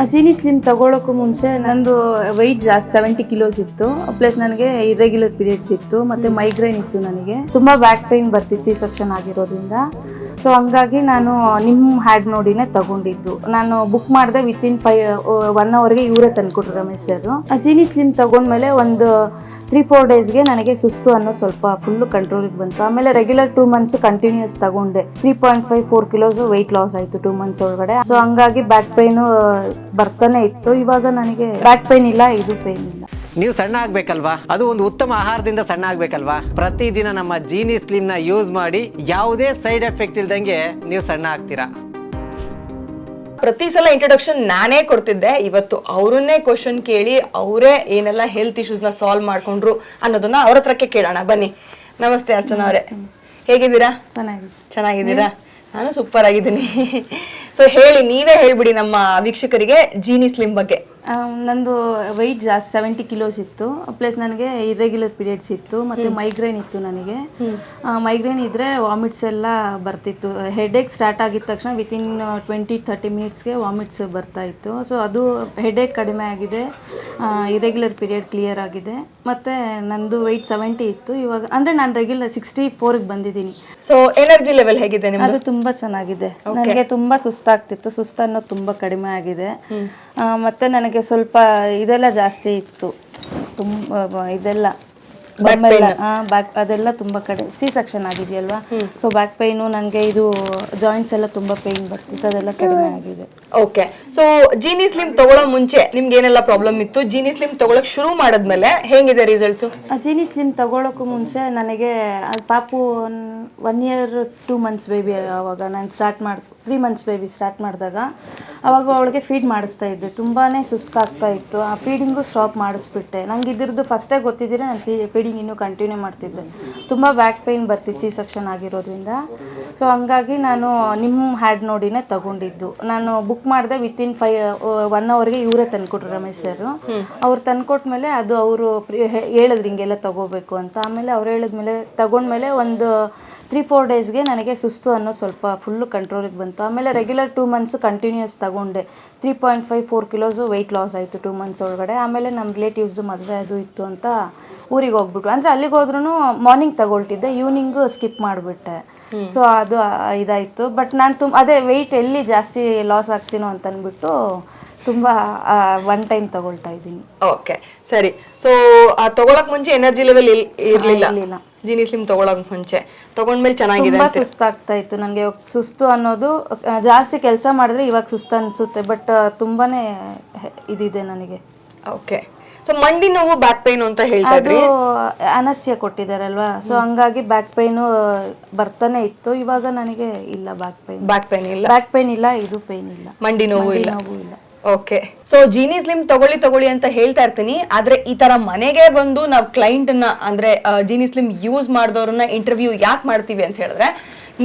ಅಜಿನಿ slim ತಗೊಳ್ಳೋಕ್ಕೂ ಮುಂಚೆ ನಂದು weight ಜಾಸ್ತಿ ಸೆವೆಂಟಿ ಕಿಲೋಸ್ ಇತ್ತು. ಪ್ಲಸ್ ನನಗೆ ಇರೆಗ್ಯುಲರ್ ಪೀರಿಯಡ್ಸ್ ಇತ್ತು, ಮತ್ತೆ ಮೈಗ್ರೇನ್ ಇತ್ತು ನನಗೆ. ತುಂಬಾ ಬ್ಯಾಕ್ ಪೈನ್ ಬರ್ತಿತ್ತು ಸಿ ಸೆಕ್ಷನ್ ಆಗಿರೋದ್ರಿಂದ. ಸೊ ಹಂಗಾಗಿ ನಾನು ನಿಮ್ಮ ಹ್ಯಾಡ್ ನೋಡಿನೇ ತಗೊಂಡಿದ್ದು. ನಾನು ಬುಕ್ ಮಾಡಿದೆ ವಿತಿನ್ ಫೈವ್ ಒನ್ ಅವರ್ಗೆ ಇವರೇ ತಂದ್ಕೊಟ್ರು ರಮೇಶ್ ಸರ್ ಜೀನಿ ಸ್ಲಿಮ್ ತಗೊಂಡ್ಮೇಲೆ ಒಂದು ತ್ರೀ ಫೋರ್ ಡೇಸ್ಗೆ ನನಗೆ ಸುಸ್ತು ಅನ್ನೋ ಸ್ವಲ್ಪ ಫುಲ್ಲು ಕಂಟ್ರೋಲಿಗೆ ಬಂತು. ಆಮೇಲೆ ರೆಗ್ಯುಲರ್ ಟೂ ಮಂತ್ಸ್ ಕಂಟಿನ್ಯೂಸ್ ತಗೊಂಡೆ. Three point five four kilos weight loss ಆಯಿತು ಟೂ ಮಂತ್ಸ್ ಒಳಗಡೆ. ಸೊ ಹಂಗಾಗಿ ಬ್ಯಾಕ್ ಪೈನು ಬರ್ತಾನೆ ಇತ್ತು. ಇವಾಗ ನನಗೆ ಬ್ಯಾಕ್ ಪೈನ್ ಇಲ್ಲ, ಇದು ಪೈನ್ ಇಲ್ಲ. ನೀವು ಸಣ್ಣ ಆಗ್ಬೇಕಲ್ವಾ? ಅದು ಒಂದು ಉತ್ತಮ ಆಹಾರದಿಂದ ಸಣ್ಣ ಆಗ್ಬೇಕಲ್ವಾ? ಪ್ರತಿದಿನ ನಮ್ಮ ಜೀನಿ ಸ್ಲಿಮ್ನ ಯೂಸ್ ಮಾಡಿ ಯಾವುದೇ ಸೈಡ್ ಎಫೆಕ್ಟ್ ಇಲ್ದಂಗೆ ನೀವು ಸಣ್ಣ ಆಗ್ತೀರಾ? ಪ್ರತಿ ಸಲ ಇಂಟ್ರೊಡಕ್ಷನ್ ನಾನೇ ಕೊಡ್ತಿದ್ದೆ. ಇವತ್ತು ಅವರನ್ನೇ ಕ್ವಶನ್ ಕೇಳಿ ಅವರೇ ಏನೆಲ್ಲ ಹೆಲ್ತ್ ಇಶ್ಯೂಸ್ನ ಸಾಲ್ವ್ ಮಾಡ್ಕೊಂಡ್ರು ಅನ್ನೋದನ್ನ ಅವ್ರ ಹತ್ರಕ್ಕೆ ಕೇಳೋಣ. ಬನ್ನಿ. ನಮಸ್ತೆ ಅರ್ಚನಾ ಅವರೇ. ಹೇಗಿದ್ದೀರಾ? ಚೆನ್ನಾಗಿದೆ ಚೆನ್ನಾಗಿದ್ದೀರಾ? ನಾನು ಸೂಪರ್ ಆಗಿದ್ದೀನಿ. ಸೊ ಹೇಳಿ ನೀವೇ ಹೇಳ್ಬಿಡಿ ನಮ್ಮ ವೀಕ್ಷಕರಿಗೆ ಜೀನಿ ಸ್ಲಿಮ್ ಬಗ್ಗೆ. ನಂದು ವೆಯ್ಟ್ ಜಾಸ್ತಿ ಸೆವೆಂಟಿ ಕಿಲೋಸ್ ಇತ್ತು. ಪ್ಲಸ್ ನನಗೆ ಇರೆಗ್ಯುಲರ್ ಪೀರಿಯಡ್ಸ್ ಇತ್ತು ಮತ್ತೆ ಮೈಗ್ರೇನ್ ಇತ್ತು ನನಗೆ. ಮೈಗ್ರೇನ್ ಇದ್ರೆ ವಾಮಿಟ್ಸ್ ಎಲ್ಲ ಬರ್ತಿತ್ತು. ಹೆಡೇಕ್ ಸ್ಟಾರ್ಟ್ ಆಗಿದ ತಕ್ಷಣ ವಿತಿನ್ ಟ್ವೆಂಟಿ ತರ್ಟಿ ಮಿನಿಟ್ಸ್ಗೆ ವಾಮಿಟ್ಸ್ ಬರ್ತಾ ಇತ್ತು. ಸೊ ಅದು ಹೆಡೇಕ್ ಕಡಿಮೆ ಆಗಿದೆ. ಇರೆಗ್ಯುಲರ್ ಪೀರಿಯಡ್ ಕ್ಲಿಯರ್ ಆಗಿದೆ. ಮತ್ತೆ ನಂದು ವೆಯ್ಟ್ ಸೆವೆಂಟಿ ಇತ್ತು. ಇವಾಗ ಅಂದ್ರೆ ನಾನು ರೆಗ್ಯುಲರ್ ಸಿಕ್ಸ್ಟಿ ಫೋರ್ಗೆ ಬಂದಿದ್ದೀನಿ. ಸೊ ಎನರ್ಜಿ ಲೆವೆಲ್ ಹೇಗಿದೆ ಅದು ತುಂಬಾ ಚೆನ್ನಾಗಿದೆ. ನನಗೆ ತುಂಬಾ ಸುಸ್ತಾಗ್ತಿತ್ತು. ಸುಸ್ತು ಅನ್ನೋದು ತುಂಬಾ ಕಡಿಮೆ ಆಗಿದೆ. ಮತ್ತೆ ನನಗೆ ಸ್ವಲ್ಪ ಇದೆಲ್ಲ ಜಾಸ್ತಿ ಇತ್ತು. ತುಂಬ ಇದೆಲ್ಲ ಬ್ಯಾಕ್ ಅದೆಲ್ಲ ತುಂಬಾ ಕಡೆ ಸಿ ಸೆಕ್ಷನ್ ಆಗಿದೆಯಲ್ವಾ? ಸೊ ಬ್ಯಾಕ್ ಪೈನು ನನಗೆ ಇದು ಜಾಯಿಂಟ್ಸ್ ಎಲ್ಲ ತುಂಬಾ ಪೈನ್ ಬರ್ತಿತ್ತು ಅದೆಲ್ಲ ಕಡಿಮೆ ಆಗಿದೆ. ಓಕೆ ಸೊ ಜೀನಿ ಸ್ಲಿಮ್ ತಗೊಳ್ಳೋ ಮುಂಚೆ ನಿಮ್ಗೆ ಏನೆಲ್ಲ ಪ್ರಾಬ್ಲಮ್ ಇತ್ತು? ಜೀನಿ ಸ್ಲಿಮ್ ತಗೊಳಕ್ ಶುರು ಮಾಡಿದ್ಮೇಲೆ ಹೇಗಿದೆ ರಿಸಲ್ಟ್ಸ್ ಜೀನಿ ಸ್ಲಿಮ್ ತಗೊಳ್ಳೋಕ್ಕೂ ಮುಂಚೆ ನನಗೆ ಪಾಪು one year two months baby ಆವಾಗ ನಾನು ಸ್ಟಾರ್ಟ್ ಮಾಡಿ ತ್ರೀ ಮಂತ್ಸ್ ಬೇಬಿ ಸ್ಟಾರ್ಟ್ ಮಾಡಿದಾಗ ಅವಾಗ ಅವಳಿಗೆ ಫೀಡ್ ಮಾಡಿಸ್ತಾ ಇದ್ದೆ. ತುಂಬಾ ಸುಸ್ತಾಗ್ತಾ ಇತ್ತು. ಆ ಫೀಡಿಂಗು ಸ್ಟಾಪ್ ಮಾಡಿಸ್ಬಿಟ್ಟೆ. ನಂಗೆ ಇದ್ರದ್ದು ಫಸ್ಟೇ ಗೊತ್ತಿದ್ದೀರಾ ನಾನು ಫೀ ಫೀಡಿಂಗ್ ಇನ್ನೂ ಕಂಟಿನ್ಯೂ ಮಾಡ್ತಿದ್ದೆ. ತುಂಬ ಬ್ಯಾಕ್ ಪೇಯ್ನ್ ಬರ್ತಿತ್ತು ಸಿ ಸೆಕ್ಷನ್ ಆಗಿರೋದ್ರಿಂದ. ಸೊ ಹಂಗಾಗಿ ನಾನು ನಿಮ್ಮ ಹ್ಯಾಡ್ ನೋಡಿನೇ ತಗೊಂಡಿದ್ದು. ನಾನು ಬುಕ್ ಮಾಡಿದೆ ವಿತಿನ್ ಫೈ ಒನ್ ಅವರ್ಗೆ ಇವರೇ ತಂದ್ಕೊಟ್ರು ರಮೇಶ್ ಸರ್ ಅವ್ರು ತಂದ್ಕೊಟ್ಮೇಲೆ ಅದು ಅವರು ಹೇಳಿದ್ರು ಹಿಂಗೆಲ್ಲ ತಗೋಬೇಕು ಅಂತ. ಆಮೇಲೆ ಅವ್ರು ಹೇಳಿದ್ಮೇಲೆ ತಗೊಂಡ್ಮೇಲೆ ಒಂದು ತ್ರೀ ಫೋರ್ ಡೇಸ್ಗೆ ನನಗೆ ಸುಸ್ತು ಅನ್ನೋ ಸ್ವಲ್ಪ ಫುಲ್ಲು ಕಂಟ್ರೋಲಿಗೆ ಬಂತು. ಆಮೇಲೆ ರೆಗ್ಯುಲರ್ ಟೂ ಮಂತ್ಸ್ ಕಂಟಿನ್ಯೂಸ್ ತಗೊಂಡೆ. Three point five four kilos weight loss ಆಯಿತು ಟೂ ಮಂತ್ಸ್ ಒಳಗಡೆ. ಆಮೇಲೆ ನಮ್ಮ ರಿಲೇಟಿವ್ಸ್ದು ಮದುವೆ ಅದು ಇತ್ತು ಅಂತ ಊರಿಗೆ ಹೋಗ್ಬಿಟ್ಟು ಅಂದರೆ ಅಲ್ಲಿಗೆ ಹೋದ್ರೂ ಮಾರ್ನಿಂಗ್ ತಗೊಳ್ತಿದ್ದೆ ಈವ್ನಿಂಗು ಸ್ಕಿಪ್ ಮಾಡಿಬಿಟ್ಟೆ. ಸೊ ಅದು ಇದಾಯಿತು. ಬಟ್ ನಾನು ತುಂಬ ಅದೇ ವೆಯ್ಟ್ ಎಲ್ಲಿ ಜಾಸ್ತಿ ಲಾಸ್ ಆಗ್ತೀನೋ ಅಂತ ಅಂದ್ಬಿಟ್ಟು ತುಂಬ ಒನ್ ಟೈಮ್ ತಗೊಳ್ತಾ ಇದ್ದೀನಿ. ಓಕೆ ಸರಿ. ಸೊ ತಗೊಳಕ್ ಮುಂಚೆ ಎನರ್ಜಿ ಲೆವೆಲ್ ಇರಲಿಲ್ಲ. ಜೀನಿ ಸ್ಲಿಮ್ ತಗೊಳಕ್ ಮುಂಚೆ. ತಗೊಂಡ್ಮೇಲೆ ಚೆನ್ನಾಗಿದೆ ತುಂಬಾ ಸುಸ್ತಾಗ್ತಾ ಇತ್ತು ನನಗೆ ಸುಸ್ತು ಅನ್ನೋದು ಜಾಸ್ತಿ ಕೆಲಸ ಮಾಡಿದ್ರೆ ಇವಾಗ ಸುಸ್ತು ಅನ್ಸುತ್ತೆ. ಬಟ್ ತುಂಬಾನೇ ಇದಿದೆ ನನಗೆ. ಓಕೆ ಸೊ ಮಂಡಿ ನೋವು ಬ್ಯಾಕ್ ಪೈನ್ ಅಂತ ಹೇಳ್ತಾ ಇದ್ರಿ? ಅನಸ್ಯ ಕೊಟ್ಟಿದಾರಲ್ವಾ? ಸೊ ಹಂಗಾಗಿ ಬ್ಯಾಕ್ ಪೈನ್ ಬರ್ತಾನೆ ಇತ್ತು. ಇವಾಗ ನನಗೆ ಇಲ್ಲ ಬ್ಯಾಕ್ ಪೈನ್ ಬ್ಯಾಕ್ ಪೈನ್ ಇಲ್ಲ? ಬ್ಯಾಕ್ ಪೈನ್ ಇಲ್ಲ ಇದು ಪೈನ್ ಇಲ್ಲ. ಮಂಡಿ ನೋವು ಇಲ್ಲ. ನೋವು ಇಲ್ಲ. ಓಕೆ ಸೊ ಜೀನಿ ಸ್ಲಿಮ್ ತಗೊಳ್ಳಿ ತಗೊಳ್ಳಿ ಅಂತ ಹೇಳ್ತಾ ಇರ್ತೀನಿ. ಆದ್ರೆ ಈ ತರ ಮನೆಗೆ ಬಂದು ನಾವು ಕ್ಲೈಂಟ್ನ ಅಂದ್ರೆ ಜೀನಿ ಸ್ಲಿಮ್ ಯೂಸ್ ಮಾಡಿದವ್ರನ್ನ ಇಂಟರ್ವ್ಯೂ ಯಾಕೆ ಮಾಡ್ತೀವಿ ಅಂತ ಹೇಳಿದ್ರೆ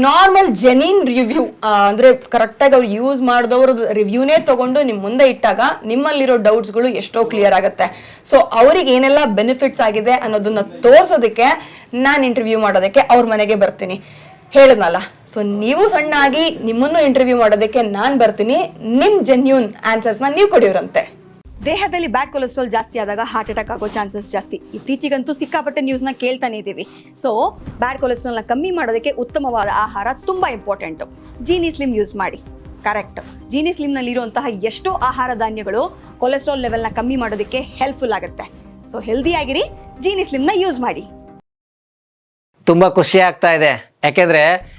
ನಾರ್ಮಲ್ ಜೆನಿನ್ ರಿವ್ಯೂ ಅಂದ್ರೆ ಕರೆಕ್ಟಾಗಿ ಅವ್ರು ಯೂಸ್ ಮಾಡಿದವ್ರ ರಿವ್ಯೂನೇ ತಗೊಂಡು ನಿಮ್ ಮುಂದೆ ಇಟ್ಟಾಗ ನಿಮ್ಮಲ್ಲಿರೋ ಡೌಟ್ಸ್ಗಳು ಎಷ್ಟೋ ಕ್ಲಿಯರ್ ಆಗುತ್ತೆ. ಸೊ ಅವ್ರಿಗೆ ಏನೆಲ್ಲ ಬೆನಿಫಿಟ್ಸ್ ಆಗಿದೆ ಅನ್ನೋದನ್ನ ತೋರ್ಸೋದಕ್ಕೆ ನಾನು ಇಂಟರ್ವ್ಯೂ ಮಾಡೋದಕ್ಕೆ ಅವ್ರ ಮನೆಗೆ ಬರ್ತೀನಿ. ಹೇಳಿದ್ನಲ್ಲ? ಸೊ ನೀವು ಸಣ್ಣ ಆಗಿ ನಿಮ್ಮನ್ನು ಇಂಟರ್ವ್ಯೂ ಮಾಡೋದಕ್ಕೆ ನಾನು ಬರ್ತೀನಿ. ನಿಮ್ ಜೆನ್ಯೂನ್ ಆನ್ಸರ್ಸ್ನ ನೀವು ಕೊಡಿಯೋರಂತೆ ದೇಹದಲ್ಲಿ ಬ್ಯಾಡ್ ಕೊಲೆಸ್ಟ್ರಾಲ್ ಜಾಸ್ತಿ ಆದಾಗ ಹಾರ್ಟ್ ಅಟ್ಯಾಕ್ ಆಗೋ ಚಾನ್ಸಸ್ ಜಾಸ್ತಿ. ಇತ್ತೀಚೆಗಂತೂ ಸಿಕ್ಕಾಪಟ್ಟೆ ನ್ಯೂಸ್ನ ಕೇಳ್ತಾನೆ ಇದ್ದೀವಿ ಸೊ ಬ್ಯಾಡ್ ಕೊಲೆಸ್ಟ್ರಾಲ್ನ ಕಮ್ಮಿ ಮಾಡೋದಕ್ಕೆ ಉತ್ತಮವಾದ ಆಹಾರ ತುಂಬ ಇಂಪಾರ್ಟೆಂಟು ಜೀನಿ ಸ್ಲಿಮ್ ಯೂಸ್ ಮಾಡಿ. ಕರೆಕ್ಟ್ ಜೀನಿ ಸ್ಲಿಮ್ನಲ್ಲಿರುವಂತಹ ಎಷ್ಟೋ ಆಹಾರ ಧಾನ್ಯಗಳು ಕೊಲೆಸ್ಟ್ರಾಲ್ ಲೆವೆಲ್ನ ಕಮ್ಮಿ ಮಾಡೋದಕ್ಕೆ ಹೆಲ್ಪ್ಫುಲ್ ಆಗುತ್ತೆ. ಸೊ ಹೆಲ್ದಿಯಾಗಿರಿ ಜೀನಿ ಸ್ಲಿಮ್ನ ಯೂಸ್ ಮಾಡಿ. ತುಂಬಾ ಖುಷಿ ಆಗ್ತಾ ಇದೆ. ಯಾಕೆಂದ್ರೆ